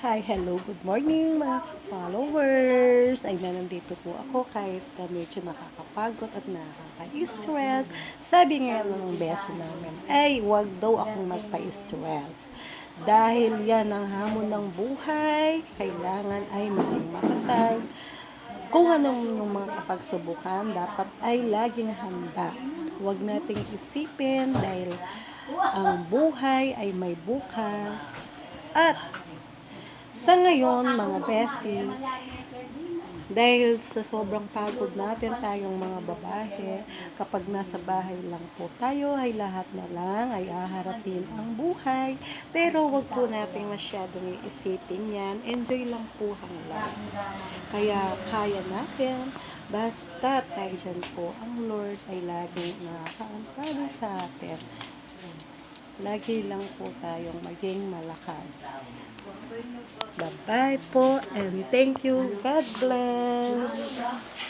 Hi, hello, good morning mga followers. Ay na nandito po ako kahit uh, medyo nakakapagod at nakaka-stress. Sabi nga ng beso namin, ay wag daw akong magpa-stress. Dahil yan ang hamon ng buhay, kailangan ay maging matatag. Kung anong yung mga kapagsubukan, dapat ay laging handa. Huwag nating isipin dahil ang buhay ay may bukas. At sa ngayon, mga besi, dahil sa sobrang pagod natin tayong mga babae, kapag nasa bahay lang po tayo, ay lahat na lang ay aharapin ang buhay. Pero wag po natin masyadong iisipin yan. Enjoy lang po hanglang. Kaya kaya natin, basta tayo po, ang Lord ay laging nakakaampado sa atin. Lagi lang po tayong maging malakas. Bye-bye po and thank you. God bless.